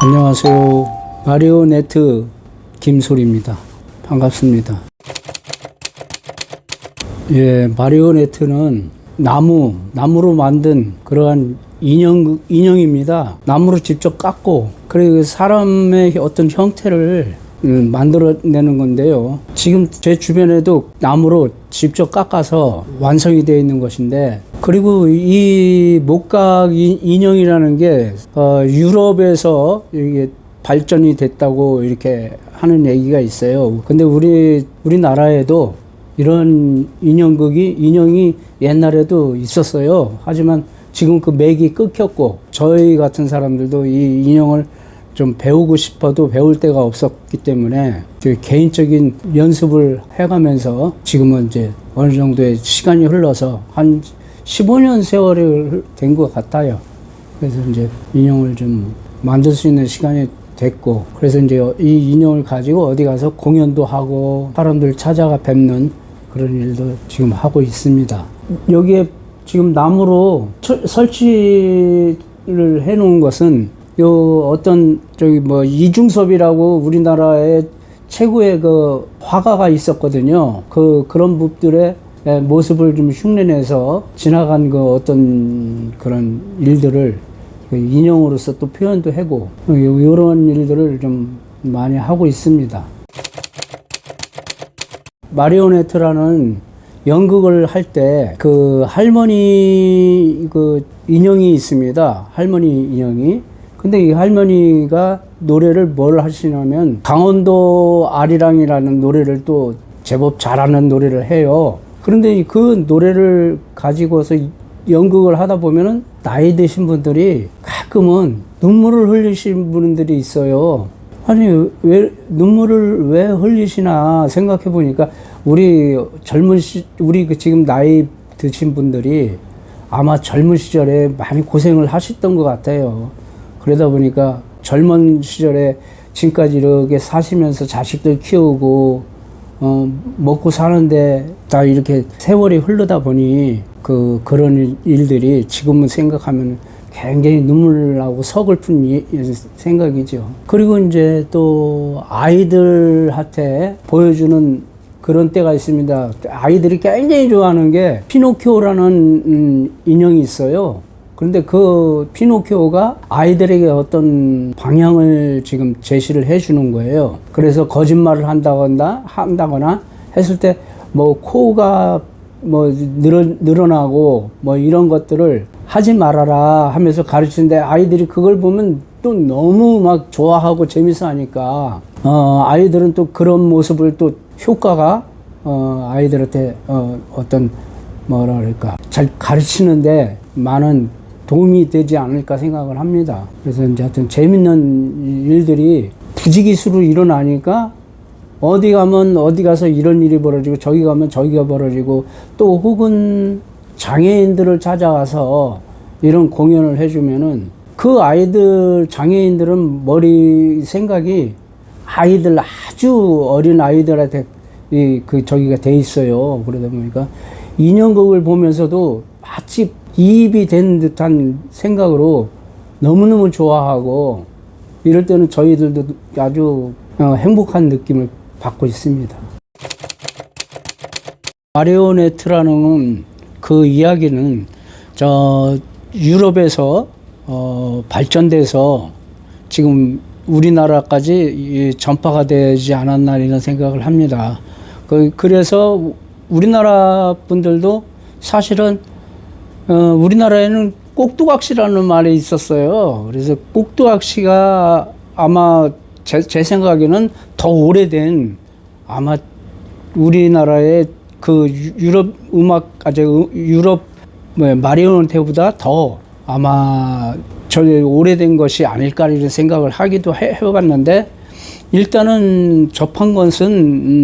안녕하세요. 마리오네트 김소리입니다. 반갑습니다. 예, 마리오네트는 나무, 나무로 만든 그러한 인형, 인형입니다. 나무로 직접 깎고, 그리고 사람의 어떤 형태를 음, 만들어내는 건데요. 지금 제 주변에도 나무로 직접 깎아서 완성이 되어 있는 것인데, 그리고 이 목각 인- 인형이라는 게 어, 유럽에서 이게 발전이 됐다고 이렇게 하는 얘기가 있어요. 근데 우리 우리나라에도 이런 인형극이 인형이 옛날에도 있었어요. 하지만 지금 그 맥이 끊겼고 저희 같은 사람들도 이 인형을 좀 배우고 싶어도 배울 데가 없었기 때문에 그 개인적인 연습을 해가면서 지금은 이제 어느 정도의 시간이 흘러서 한 15년 세월이 된 것 같아요. 그래서 이제 인형을 좀 만들 수 있는 시간이 됐고 그래서 이제 이 인형을 가지고 어디 가서 공연도 하고 사람들 찾아가 뵙는 그런 일도 지금 하고 있습니다. 여기에 지금 나무로 철- 설치를 해 놓은 것은 요 어떤 저기 뭐 이중섭이라고 우리나라의 최고의 그 화가가 있었거든요. 그 그런 분들의 예, 모습을 좀 흉내내서 지나간 그 어떤 그런 일들을 그 인형으로서 또 표현도 하고 이런 일들을 좀 많이 하고 있습니다. 마리오네트라는 연극을 할 때 그 할머니 그 인형이 있습니다. 할머니 인형이. 근데 이 할머니가 노래를 뭘 하시냐면 강원도 아리랑이라는 노래를 또 제법 잘하는 노래를 해요. 그런데 이그 노래를 가지고서 연극을 하다 보면은 나이 드신 분들이 가끔은 눈물을 흘리신 분들이 있어요. 아니 왜 눈물을 왜 흘리시나 생각해 보니까 우리 젊은 시 우리 그 지금 나이 드신 분들이 아마 젊은 시절에 많이 고생을 하셨던 것 같아요. 그러다 보니까 젊은 시절에 지금까지 이렇게 사시면서 자식들 키우고 어, 먹고 사는데 다 이렇게 세월이 흐르다 보니 그 그런 일- 일들이 지금은 생각하면 굉장히 눈물 나고 서글픈 이- 생각이죠. 그리고 이제 또 아이들한테 보여주는 그런 때가 있습니다. 아이들이 굉장히 좋아하는 게 피노키오라는 음, 인형이 있어요. 그런데 그 피노키오가 아이들에게 어떤 방향을 지금 제시를 해 주는 거예요. 그래서 거짓말을 한다거나 한다거나 했을 때 뭐 코가 뭐 늘어, 늘어나고 뭐 이런 것들을 하지 말아라 하면서 가르치는데 아이들이 그걸 보면 또 너무 막 좋아하고 재밌어 하니까 어 아이들은 또 그런 모습을 또 효과가 어 아이들한테 어 어떤 뭐라 그럴까 잘 가르치는데 많은 도움이 되지 않을까 생각을 합니다. 그래서 이제 하여튼 재밌는 일들이 부지기수로 일어나니까 어디 가면 어디 가서 이런 일이 벌어지고 저기 가면 저기가 벌어지고 또 혹은 장애인들을 찾아가서 이런 공연을 해주면은 그 아이들 장애인들은 머리 생각이 아이들 아주 어린 아이들한테 이 그 저기가 돼 있어요. 그러다 보니까 인형극을 보면서도 이입이 된 듯한 생각으로 너무너무 좋아하고 이럴 때는 저희들도 아주 어, 행복한 느낌을 받고 있습니다. 마리오네트라는 그 이야기는 저 유럽에서 어, 발전돼서 지금 우리나라까지 이 전파가 되지 않았나 이런 생각을 합니다. 그, 그래서 우리나라 분들도 사실은 어, 우리나라에는 꼭두각시라는 말이 있었어요. 그래서 꼭두각시가 아마 제, 제 생각에는 더 오래된 아마 우리나라의 그 유- 유럽 음악 아주 유럽 뭐 마리오네트보다 더 아마 저 오래된 것이 아닐까 이런 생각을 하기도 해, 해봤는데 일단은 접한 것은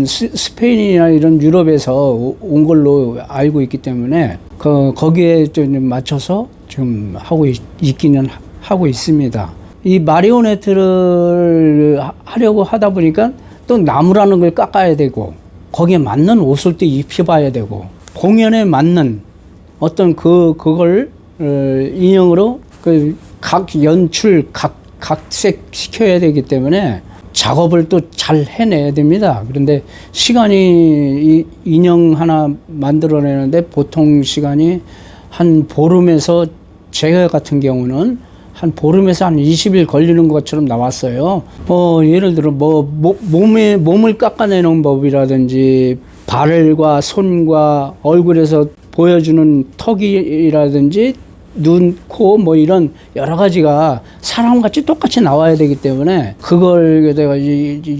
음, 스- 스페인이나 이런 유럽에서 오- 온 걸로 알고 있기 때문에 그 거기에 좀 맞춰서 지금 하고 있, 있기는 하- 하고 있습니다. 이 마리오네트를 하- 하려고 하다 보니까 또 나무라는 걸 깎아야 되고 거기에 맞는 옷을 또 입혀봐야 되고 공연에 맞는 어떤 그 그걸 어, 인형으로 그 각 연출 각 각색 시켜야 되기 때문에 작업을 또 잘 해내야 됩니다. 그런데 시간이 이 인형 하나 만들어내는데 보통 시간이 한 보름에서 제가 같은 경우는 한 보름에서 한 20일 걸리는 것처럼 나왔어요. 뭐 예를 들어 뭐 모- 몸에 몸을 깎아내는 법이라든지 발과 손과 얼굴에서 보여주는 턱이라든지 눈, 코, 뭐 이런 여러 가지가 사람같이 똑같이 나와야 되기 때문에 그걸 내가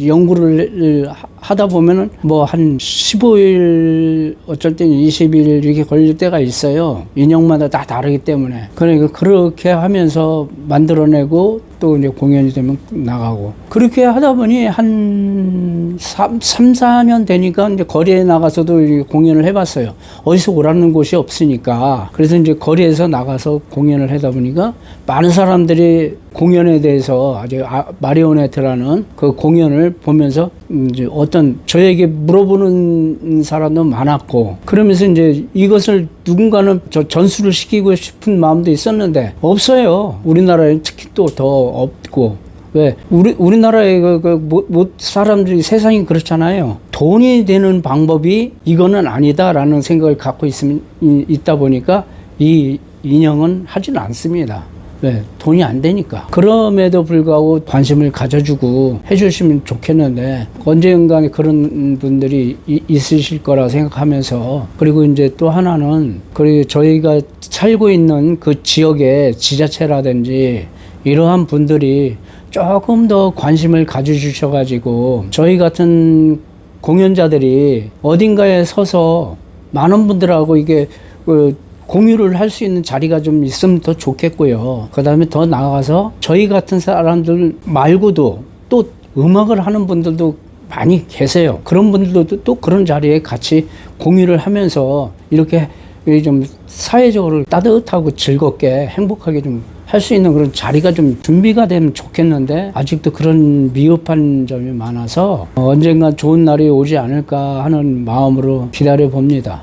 연구를 하- 하다 보면은 뭐 한 15일, 어쩔 때는 20일 이렇게 걸릴 때가 있어요. 인형마다 다 다르기 때문에. 그러니까 그렇게 하면서 만들어내고 또 이제 공연이 되면 나가고. 그렇게 하다 보니 한 3, 3 4년 되니까 이제 거리에 나가서도 공연을 해봤어요. 어디서 오라는 곳이 없으니까. 그래서 이제 거리에서 나가서 공연을 하다 보니까 많은 사람들이 공연에 대해서 아주 아, 마리오네트라는 그 공연을 보면서 음, 이제 어떤 저에게 물어보는 사람도 많았고 그러면서 이제 이것을 누군가는 저 전수를 시키고 싶은 마음도 있었는데 없어요. 우리나라에 특히 또 더 없고 왜 우리 우리나라의 그, 그 뭐, 뭐 사람들이 세상이 그렇잖아요. 돈이 되는 방법이 이거는 아니다라는 생각을 갖고 이- 있다 보니까 이 인형은 하지는 않습니다. 왜 돈이 안 되니까. 그럼에도 불구하고 관심을 가져주고 해주시면 좋겠는데 언젠가 그런 분들이 이- 있으실 거라 생각하면서 그리고 이제 또 하나는 그리고 저희가 살고 있는 그 지역의 지자체라든지 이러한 분들이 조금 더 관심을 가져주셔가지고 저희 같은 공연자들이 어딘가에 서서 많은 분들하고 이게 그 공유를 할 수 있는 자리가 좀 있으면 더 좋겠고요. 그 다음에 더 나아가서 저희 같은 사람들 말고도 또 음악을 하는 분들도 많이 계세요. 그런 분들도 또 그런 자리에 같이 공유를 하면서 이렇게 좀 사회적으로 따뜻하고 즐겁게 행복하게 좀 할 수 있는 그런 자리가 좀 준비가 되면 좋겠는데 아직도 그런 미흡한 점이 많아서 언젠가 좋은 날이 오지 않을까 하는 마음으로 기다려 봅니다.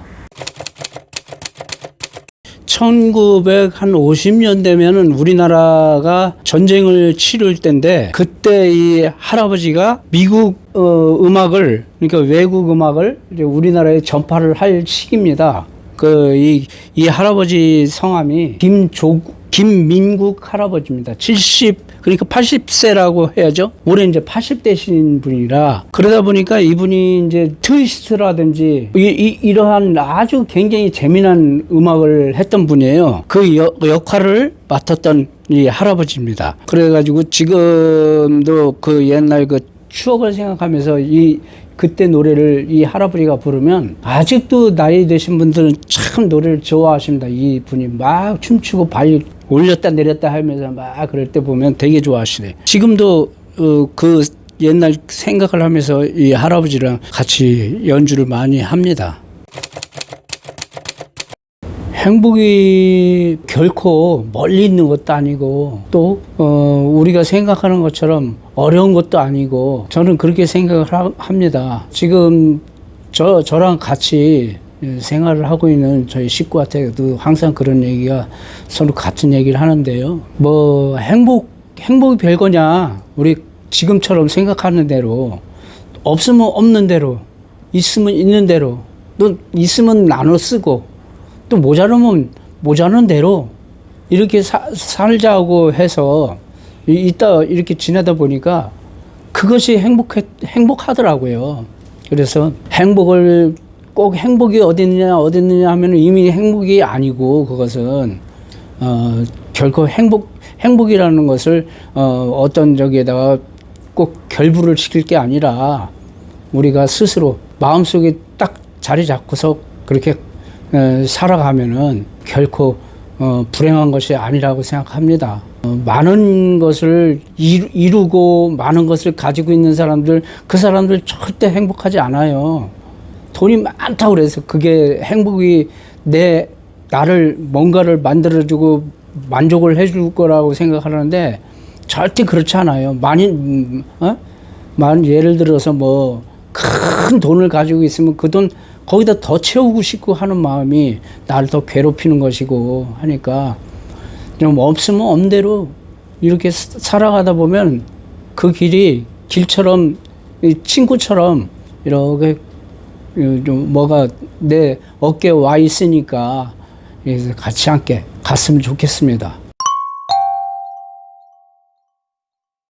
1950년 되면은 우리나라가 전쟁을 치를 때인데 그때 이 할아버지가 미국 어, 음악을 그러니까 외국 음악을 이제 우리나라에 전파를 할 시기입니다. 그 이 이 할아버지 성함이 김조 김민국 할아버지입니다. 70 그러니까 80세라고 해야죠. 올해 이제 80대신 분이라 그러다 보니까 이분이 이제 트위스트라든지 이, 이, 이 러한 아주 굉장히 재미난 음악을 했던 분이에요. 그 여- 역할을 맡았던 이 할아버지입니다. 그래가지고 지금도 그 옛날 그 추억을 생각하면서 이 그때 노래를 이 할아버지가 부르면 아직도 나이 드신 분들은 참 노래를 좋아하십니다. 이 분이 막 춤추고 발 올렸다 내렸다 하면서 막 그럴 때 보면 되게 좋아하시네. 지금도 어, 그 옛날 생각을 하면서 이 할아버지랑 같이 연주를 많이 합니다. 행복이 결코 멀리 있는 것도 아니고 또 어, 우리가 생각하는 것처럼 어려운 것도 아니고 저는 그렇게 생각을 하- 합니다. 지금 저 저랑 같이 생활을 하고 있는 저희 식구한테도 항상 그런 얘기가 서로 같은 얘기를 하는데요. 뭐 행복 행복이 별거냐 우리 지금처럼 생각하는 대로 없으면 없는 대로 있으면 있는 대로 또 있으면 나눠 쓰고 또 모자르면 모자른 대로 이렇게 사- 살자고 해서 이- 이따 이렇게 지내다 보니까 그것이 행복해, 행복하더라고요. 그래서 행복을 꼭 행복이 어디 있느냐 어디 있느냐 하면 이미 행복이 아니고 그것은 어, 결코 행복 행복이라는 것을 어, 어떤 저기에다가 꼭 결부를 시킬 게 아니라 우리가 스스로 마음속에 딱 자리 잡고서 그렇게 어, 살아가면은 결코 어, 불행한 것이 아니라고 생각합니다. 어, 많은 것을 이루, 이루고 많은 것을 가지고 있는 사람들 그 사람들 절대 행복하지 않아요. 돈이 많다고 그래서 그게 행복이 내 나를 뭔가를 만들어주고 만족을 해줄 거라고 생각하는데 절대 그렇지 않아요. 많이 음, 어? 만 예를 들어서 뭐 큰 돈을 가지고 있으면 그 돈 거기다 더 채우고 싶고 하는 마음이 나를 더 괴롭히는 것이고 하니까 좀 없으면 없는 대로 이렇게 스- 살아가다 보면 그 길이 길처럼 이 친구처럼 이렇게 이 좀 뭐가 내 어깨에 와 있으니까 같이 함께 갔으면 좋겠습니다.